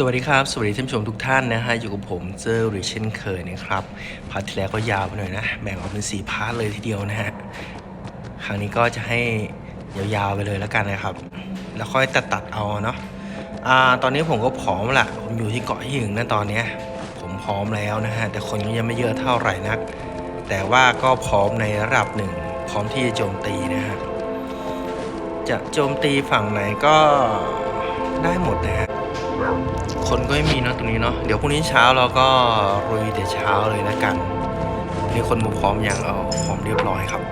สวัสดีครับ สวัสดีท่านผู้ชมทุกท่านนะฮะ อยู่กับผมเจอริเช่นเคยนะครับพาร์ทที่แล้วก็ยาวไปหน่อยนะ แบ่งออกเป็นสี่พาร์ทเลยทีเดียวนะฮะ ครั้งนี้ก็จะให้ยาวๆไปเลยแล้วกันนะครับ แล้วค่อยตัดตัดเอาเนาะอ่าตอนนี้ผมก็พร้อมละผมอยู่ที่เกาะหิ่งนะตอนเนี้ย ผมพร้อมแล้วนะฮะ แต่คนก็ยังไม่เยอะเท่าไหร่นัก แต่ว่าก็พร้อมในระดับหนึ่ง พร้อมที่จะโจมตีนะฮะ จะโจมตีฝั่งไหนก็ได้หมดนะฮะ คนก็ไม่มีเนอะตรงนี้เนาะเดี๋ยวพรุ่งนี้เช้าเราก็รุยแต่เช้าเลยแล้วกันนี่คนมาพร้อมอยังเอาพร้อมเรียบร้อยครับ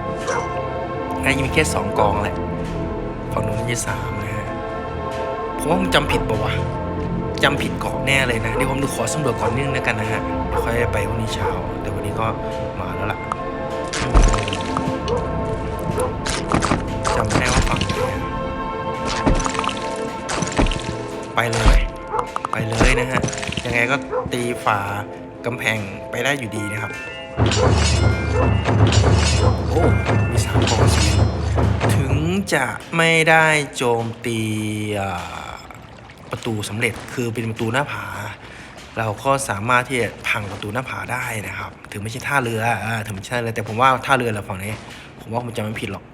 น่าจะมีแค่สองกองแหละฝั่งนู้นน่สามนะฮะผมว่าผมจำผิดปะวะจำผิดเกาะแน่เลยนะเดี๋ยวผมดูขอสำรวจก่อนนิดนึงแล้วกันนะฮะเดี๋ยวค่อยไปพรุ่งนี้เช้า แต่วันนี้ก็มาแล้วล่ะจำไม่ได้ว่าฝั่งไหนไปเลย ไปเลยนะฮะ ยังไงก็ตีฝากำแพงไปได้อยู่ดีนะครับ โอ้ มีสามกองสิถึงจะไม่ได้โจมตีประตูสำเร็จคือเป็นประตูหน้าผา เราก็สามารถที่จะพังประตูหน้าผาได้นะครับ ถึงไม่ใช่ท่าเรืออถึงไม่ใช่เลยแต่ผมว่าท่าเรือแหละฝั่งนี้ ผมว่าผมจำไม่ผิดหรอก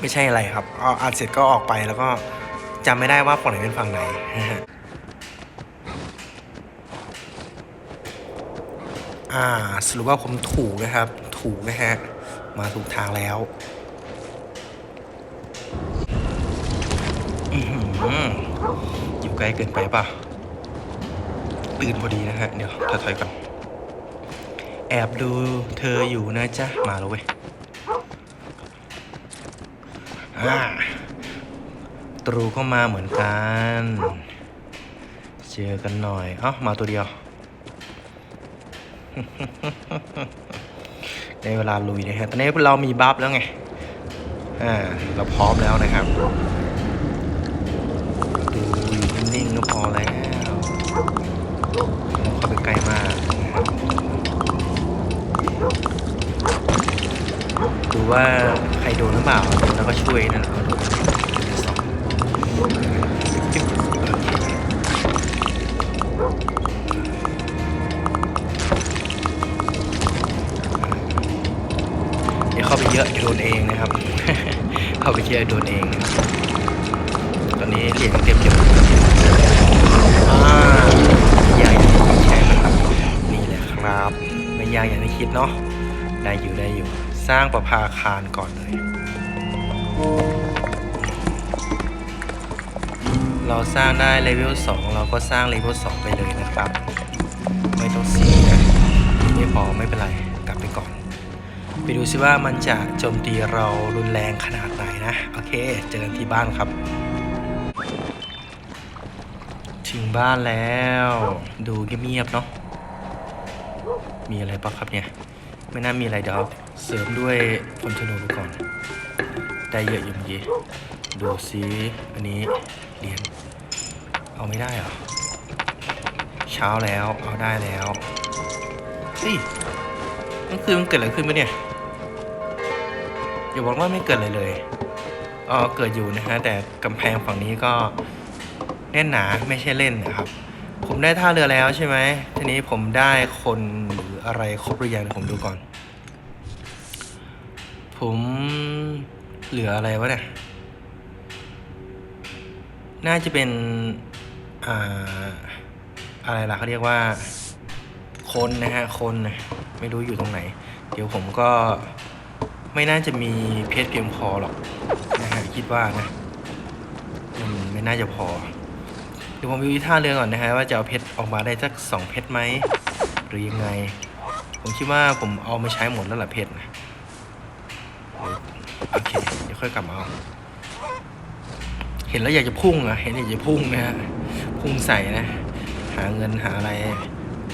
ไม่ใช่อะไรครับเอาอัดเสร็จก็ออกไปแล้วก็จำไม่ได้ว่าฝั่งไหนเป็นฝั่งไหนนะฮะ อ่าสรุปว่าผมถูกนะครับ ถูกนะฮะ มาถูกทางแล้วอยู่ไกลเกินไปป่ะ ตื่นพอดีนะฮะ เดี๋ยวถอยๆก่อน แอบดูเธออยู่นะจ๊ะ มาแล้วเว้ยตรูเข้ามาเหมือนกัน เจอกันหน่อย เอ้า มาตัวเดียว ในเวลาลุยนะฮะตอนนี้เรามีบัฟแล้วไง อ่า เราพร้อมแล้วนะครับดูนิ่งๆก็พอแล้วเข้าไปใกล้มากดูว่าใครโดนหรือเปล่าแล้วก็ช่วยนั่นเอา เดี๋ยวเข้าไปเยอะโดนเองนะครับ เข้าไปเยอะโดนเองนะครับตอนนี้เหรียญเต็มอยู่อ่ายากอย่างที่คิดใช่ไหมครับนี่แหละครับ ไม่ยากอย่างที่คิดเนาะได้อยู่ได้อยู่ สร้างประภาคารก่อนเลย เราสร้างได้เลเวล2เราก็สร้างเลเวล2ไปเลยนะครับ ไม่ต้องเสียไม่พอไม่เป็นไร ไปดูซิว่ามันจะโจมตีเรารุนแรงขนาดไหนนะ โอเค เจอกันที่บ้านครับ ถึงบ้านแล้ว ดูเงียบๆเนาะ มีอะไรปะครับเนี่ย ไม่น่ามีอะไรเดี๋ยวเสริมด้วยพลธนูไปก่อน ได้เยอะอยู่เมื่อกี้ดูซิอันนี้เหรียญเอาไม่ได้เหรอ เช้าแล้วเอาได้แล้วเฮ้ยนั่นคือมันเกิดอะไรขึ้นปะเนี่ย อย่าบอกว่าไม่เกิดอะไรเลยอ๋อเกิดอยู่นะฮะแต่กำแพงฝั่งนี้ก็แน่นหนาไม่ใช่เล่นนะครับ ผมได้ท่าเรือแล้วใช่ไหมทีนี้ผมได้คนหรืออะไรครบหรือยังเดี๋ยวผมดูก่อน ผมเหลืออะไรวะเนี่ยน่าจะเป็นอ่าอะไรล่ะเขาเรียกว่าคนนะฮะคนนะไม่รู้อยู่ตรงไหน เดี๋ยวผมก็ ไม่น่าจะมีเพชรเพียงพอหรอกนะฮะคิดว่านะมันไม่น่าจะพอเดี๋ยวผมไปดูที่ท่าเรือก่อนนะฮะว่าจะเอาเพชรออกมาได้สักสองเพชรไหมหรือยังไง ผมคิดว่าผมเอามาใช้หมดแล้วล่ะเพชรนะโอเคเดี๋ยวค่อยกลับมาเอาเห็นแล้วอยากจะพุ่งอะเห็นอยากจะพุ่งนะฮะพุ่งใส่นะ หาเงินหาอะไร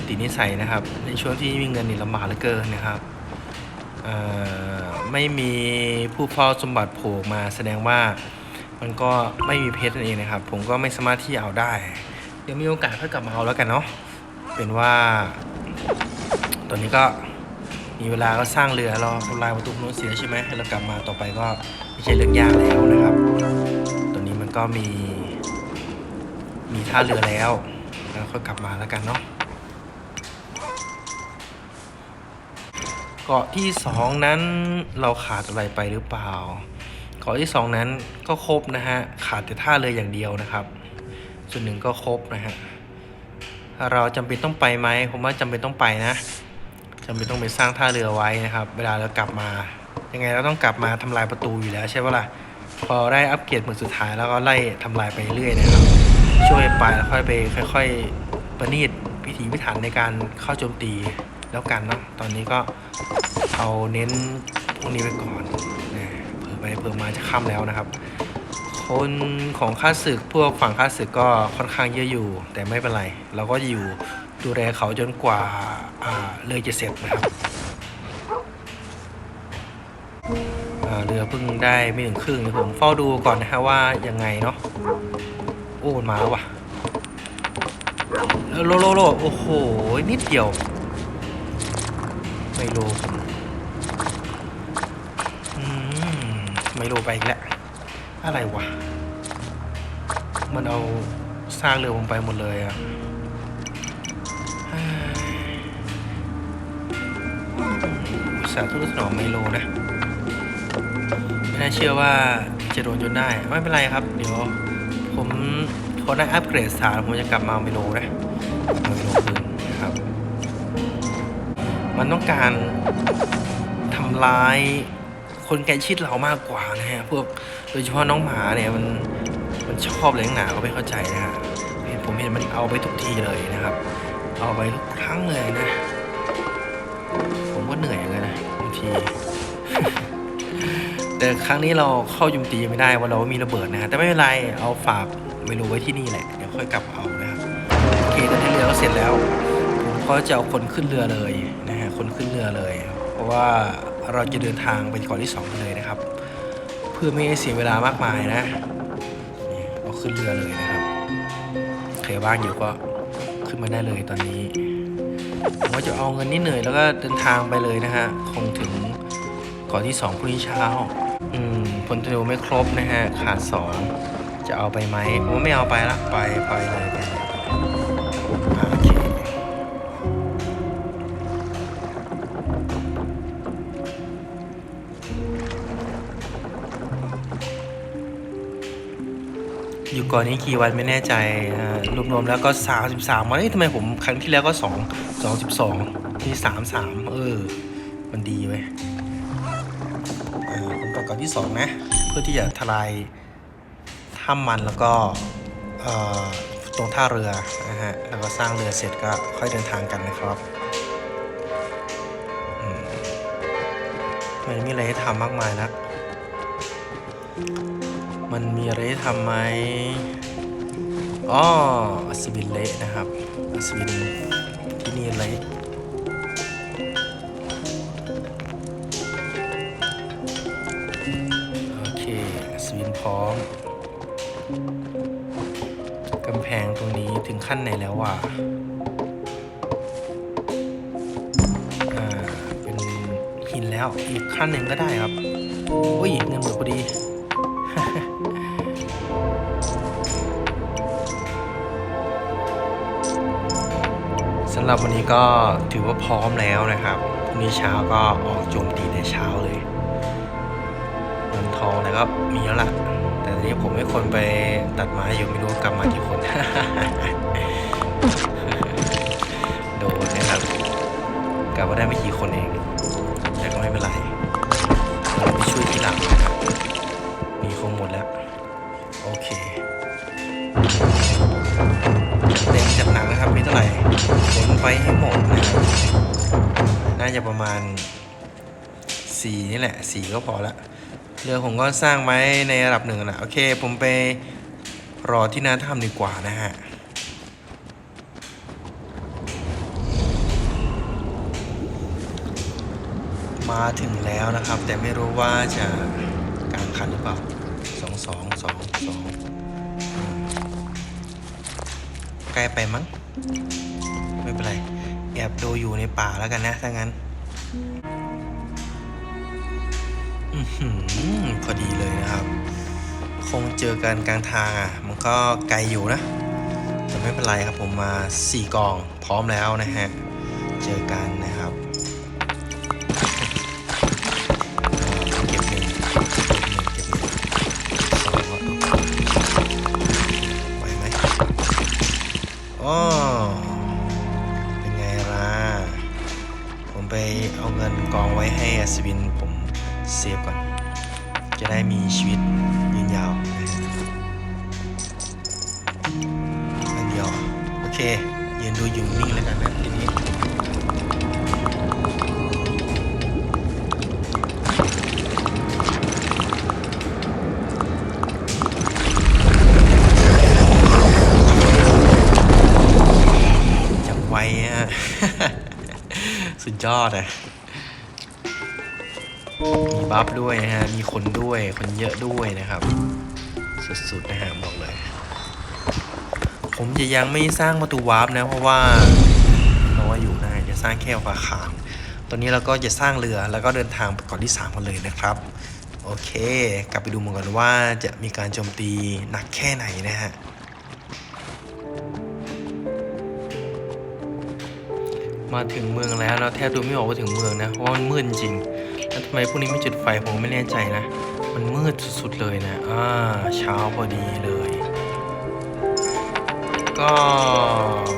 ติดนิสัยนะครับ ในช่วงที่มีเงินนี่ลำบากเหลือเกินนะครับ ไม่มีผู้เฝ้าสมบัติโผล่มาแสดงว่ามันก็ไม่มีเพชรนั่นเองนะครับ ผมก็ไม่สามารถที่จะเอาได้ เดี๋ยวมีโอกาสค่อยกลับมาเอาแล้วกันเนาะเป็นว่าตอนนี้ก็มีเวลาก็สร้างเรือรอลายประตูนู้นเสียใช่ไหมแล้วกลับมาต่อไปก็ไม่ใช่เรื่องยากแล้วนะครับ ตอนนี้มันก็มี มีท่าเรือแล้วแล้วค่อยกลับมาแล้วกันเนาะ เกาะที่สองนั้นเราขาดอะไรไปหรือเปล่า เกาะที่สองนั้นก็ครบนะฮะ ขาดแต่ท่าเรืออย่างเดียวนะครับ ส่วนหนึ่งก็ครบนะฮะ เราจำเป็นต้องไปไหม ผมว่าจำเป็นต้องไปนะจำเป็นต้องไปสร้างท่าเรือไว้นะครับ เวลาเรากลับมา ยังไงเราต้องกลับมาทำลายประตูอยู่แล้วใช่ปะล่ะ พอได้อัปเกรดหมดสุดท้ายแล้วก็ไล่ทำลายไปเรื่อยนะครับ ช่วยไปแล้วค่อยไปค่อย ๆ ประณีตพิถีพิถันในการเข้าโจมตี แล้วกันเนาะตอนนี้ก็เอาเน้นพวกนี้ไปก่อนนะเผื่อไปเผื่อมาจะค่ำแล้วนะครับ คนของข้าศึกพวกฝั่งข้าศึกก็ค่อนข้างเยอะอยู่ แต่ไม่เป็นไร เราก็อยู่ดูแลเขาจนกว่าเรือจะเสร็จนะครับเรือเพิ่งได้ไม่ถึงครึ่งเดี๋ยวผมเฝ้าดูก่อนนะฮะว่ายังไงเนาะโอ้มันมาแล้วว่ะโลโลโลโอ้โหนิดเดียว ม่โลอืมไม่โลไปอีกแล้ว อะไรวะ มันเอาสร้างเรือผมไปหมดเลยอะเฮ้ยอุตสาห์ทุถนอมไมโลนะไม่น่าเชื่อว่าจะโดนจนได้ ไม่เป็นไรครับ เดี๋ยว ผมพอได้อัปเกรดสถานผมจะกลับมาไมโลนะไมโลคืน มันต้องการทำร้ายคนใกล้ชิดเรามากกว่านะฮะพวกโดยเฉพาะน้องหมาเนี่ยมันมันชอบเลยงหนาก็ไม่เข้าใจนะฮะเห็นผมเห็นมันเอาไปทุกทีเลยนะครับ เอาไปทุกครั้งเลยนะ ผมก็เหนื่อยเหมือนะบางที แต่ครั้งนี้เราเข้าโจุมตีไม่ได้ว่าเรามีระเบิดนะฮะแต่ไม่เป็นไรเอาฝากไม่รู้ไว้ที่นี่แหละเดี๋ยวค่อยกลับเอานะครับโอเคตอนนี้เรือก็เสร็จแล้ว ผมก็จะเอาคนขึ้นเรือเลยนะ คนขึ้นเรือเลย เพราะว่าเราจะเดินทางไปเก่อนที่สองกันเลยนะครับ เพื่อไม่ให้เสียเวลามากมายนะเอาขึ้นเรือเลยนะครับใครว่างอยู่ก็ขึ้นมาได้เลยตอนนี้ผมก็จะเอาเงินนิดหน่อยแล้วก็เดินทางไปเลยนะฮะคงถึงก่อนที่สองพรุ่งนี้เช้า อืมพลธนูไม่ครบนะฮะขาดสองจะเอาไปไหมผมว่าไม่เอาไปละไปไปเลยไป ก่อนนี้กี่วันไม่แน่ใจรวมๆแล้วก็ 33วันเอ้ยทำไมผมครั้งที่แล้วก็ 2 22ที่33 เออ มันดีเว้ยผมไปก่อนที่ 2 นะ เพื่อที่จะทลายถ้ำมันแล้วก็ตรงท่าเรือนะฮะแล้วก็สร้างเรือเสร็จก็ค่อยเดินทางกันนะครับมันม่มีอะไรให้ทำมากมายนะ มันมีอะไรทำไหมอ๋ออัศวินเละนะครับ อัศวินที่นี่เละโอเค อัศวินพร้อม กำแพงตรงนี้ถึงขั้นไหนแล้ววะอ่า เป็นหินแล้ว อีกขั้นหนึ่งก็ได้ครับ อุ้ยเงินหมดพอดีำหรับวันนี้ก็ถือว่าพร้อมแล้วนะครับพรุ่งนี้เช้าก็ออกโจมตีแต่เช้าเลยเงินทองแล้วก็มีแล้วล่ะ แต่ทีนนี้ผมให้คนไปตัดไม้อยู่ไม่รู้กลับมากี่คน สีก็พอละเรือผมก็สร้างไว้ในระดับหนึ่งนะโอเค ผมไปรอที่หน้าถ้ำดีกว่านะฮะมาถึงแล้วนะครับ แต่ไม่รู้ว่าจะกลางคันหรือเปล่าสองสองสองสองใกล้ไปมั้ง ไม่เป็นไร แอบดูอยู่ในป่าแล้วกันนะ ถ้างั้น พอดีเลยนะครับ คงเจอกันกลางทางอะ มันก็ไกลอยู่นะ แต่ไม่เป็นไรครับผมมา 4กองพร้อมแล้วนะฮะ เจอกันนะครับเก็บหนึ่งเก็บหนึ่งเก็บหนึ่งสองไหวไหมอ๋อเป็นไงล่ะผมไปเอาเงินกองไว้ให้อัศวินผม เซฟก่อน จะได้มีชีวิตยืนยาวนะฮะอันเดียว โอเคยืนดูอยู่นิ่งแล้วกันนะทีนี้จังไวอะสุดยอดอะ มีบัฟด้วยนะฮะ มีคนด้วย คนเยอะด้วยนะครับ สุดๆนะฮะบอกเลย ผมจะยังไม่สร้างประตูวาร์ปนะ เพราะว่าน้อยอยู่นะจะสร้างแค่ฝาขามตอนนี้เราก็จะสร้างเรือแล้วก็เดินทางไปเก่อนที่3กันเลยนะครับ โอเค กลับไปดูมันก่อนว่าจะมีการโจมตีหนักแค่ไหนนะฮะมาถึงเมืองแล้วเราแทบดูไม่ออกว่าถึงเมืองนะเพราะมันมืดจริง ทำไมพวกนี้ไม่จุดไฟผมไม่แน่ใจนะ มันมืดสุดๆเลยนะอ่าเช้าพอดีเลย ก็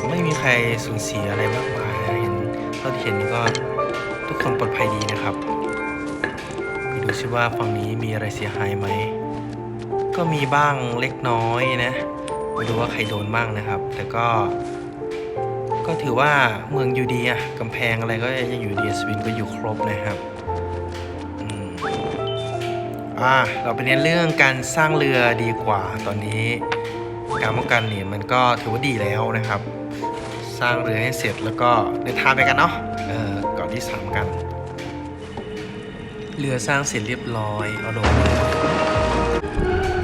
ไม่มีใครสูญเสียอะไรมากมายเห็นเท่าที่เห็นนี่ก็ทุกคนปลอดภัยดีนะครับไปดูซิว่าฝั่งนี้มีอะไรเสียหายไหมก็มีบ้างเล็กน้อยนะไปดูว่าใครโดนบ้างนะครับ แต่ก็ ก็ถือว่าเมืองอยู่ดีอะกำแพงอะไรก็ยังอยู่ดีสวินก็อยู่ครบนะครับ อ่าเราไปเน้นเรื่องการสร้างเรือดีกว่าตอนนี้ การป้องกันเนี่ยมันก็ถือว่าดีแล้วนะครับ สร้างเรือให้เสร็จแล้วก็เดินทางไปกันเนาะเออก่อนที่สามกัน เรือสร้างเสร็จเรียบร้อยเอาลงเลย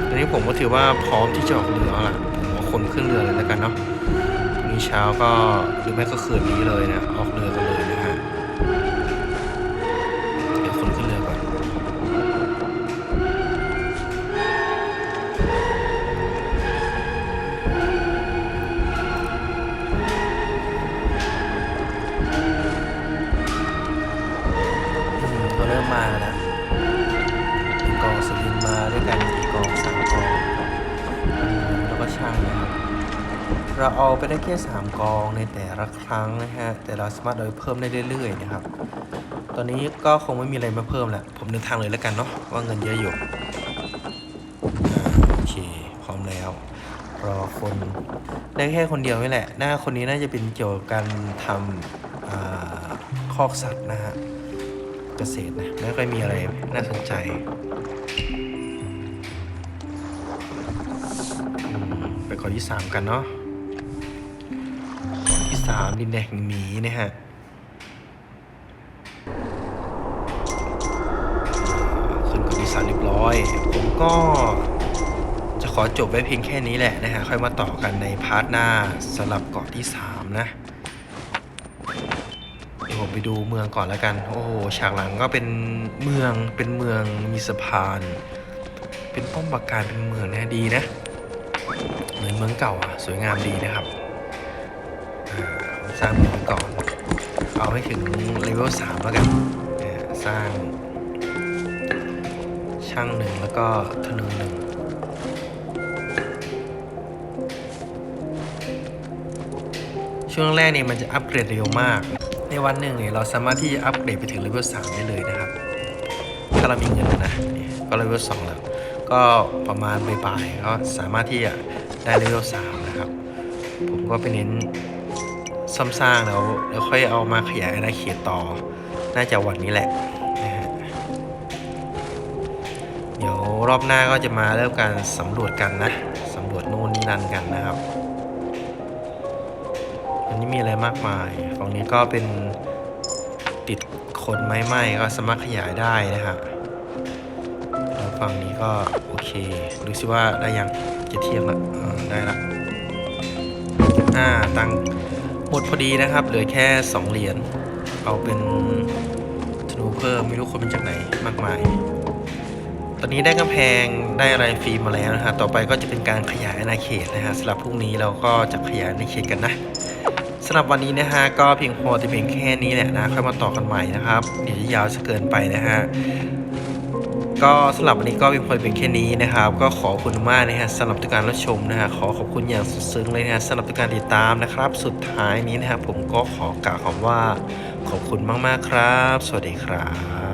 ตอนนี้ผมก็ถือว่าพร้อมที่จะออกเรือแล้วล่ะผมเอาคนขึ้นเรือเลยแล้วกันเนาะพรุ่งนี้เช้าก็หรือไม่ก็คืนนี้เลยนะออกเรือกัน ได้แค่ 3 กองในแต่ละครั้งนะฮะ แต่เราสามารถเอาไปเพิ่มได้เรื่อยๆนะครับ ตอนนี้ก็คงไม่มีอะไรมาเพิ่มแหละ ผมเดินทางเลยแล้วกันเนาะ ว่าเงินเยอะอยู่อ่าโอเค พร้อมแล้ว รอคน ได้แค่คนเดียวนี่แหละ หน้าคนนี้น่าจะเป็นเกี่ยวกับการทำอ่าคอกสัตว์นะฮะ เกษตรนะ ไม่ค่อยมีอะไรน่าสนใจไปก่อนที่3กันเนาะ สามดินแดนแห่งหมีนะฮะขึ้นก่อนที่สามเรียบร้อย ผมก็จะขอจบไว้เพียงแค่นี้แหละนะฮะ ค่อยมาต่อกันในพาร์ทหน้าสำหรับเกาะที่สามนะเดี๋ยวผมไปดูเมืองก่อนแล้วกัน โอ้โห ฉากหลังก็เป็นเมือง เป็นเมืองมีสะพาน เป็นป้อมปราการเป็นเมืองนะดีนะ เหมือนเมืองเก่าอะ สวยงามดีนะครับ สร้างเมืองก่อน เอาให้ถึงเลเวลสามแล้วกันสร้าง ช่างหนึ่งแล้วก็ธนูหนึ่งช่วงแรกเนี่ยมันจะอัปเกรดเร็วมาก ในวันหนึ่งเนี่ยเราสามารถที่จะอัปเกรดไปถึงเลเวลสามได้เลยนะครับ ถ้าเรามีเงินนะก็เลเวลสองแล้วก็ประมาณบ่ายๆก็สามารถที่จะได้เลเวลสามนะครับ ผมก็ไปเน้น ซ่อมสร้างแล้วแล้วค่อยเอามาขยายอาณาเขตต่อ น่าจะวันนี้แหละนะฮะเดี๋ยวรอบหน้าก็จะมาเริ่มการสำรวจกันนะสำรวจนู่นนี่นั่นกันนะครับอันนี้มีอะไรมากมายฝั่งนี้ก็เป็นติดคนไม้ไหม้ก็สามารถขยายได้นะครับแล้วฝั่งนี้ก็โอเคดูสิว่าได้ยังจะเทียมละได้ละอ่าตัง หมดพอดีนะครับ เหลือแค่ 2 เหรียญ เอาเป็นธนูเพิ่มไม่รู้คนเป็นจากไหนมากมาย ตอนนี้ได้กำแพงได้อะไรฟรีมาแล้วนะฮะ ต่อไปก็จะเป็นการขยายอาณาเขตนะฮะสำหรับพรุ่งนี้เราก็จะขยายอาณาเขตกันนะสำหรับวันนี้นะฮะก็เพียงพอแต่เพียงแค่นี้แหละนะค่อยมาต่อกันใหม่นะครับ เดี๋ยวจะยาวจะเกินไปนะฮะ ก็สำหรับวันนี้ก็เพีพอเพียงแค่นี้นะครับ ก็ขอบคุณมากนะฮะสำหรับทุกการรับชมนะฮะขอขอบคุณอย่างสุดซึ้งเลยนะฮะสำหรับทุกการติดตามนะครับ สุดท้ายนี้นะครับผมก็ขอกล่าวคำว่า ขอบคุณมากๆครับ สวัสดีครับ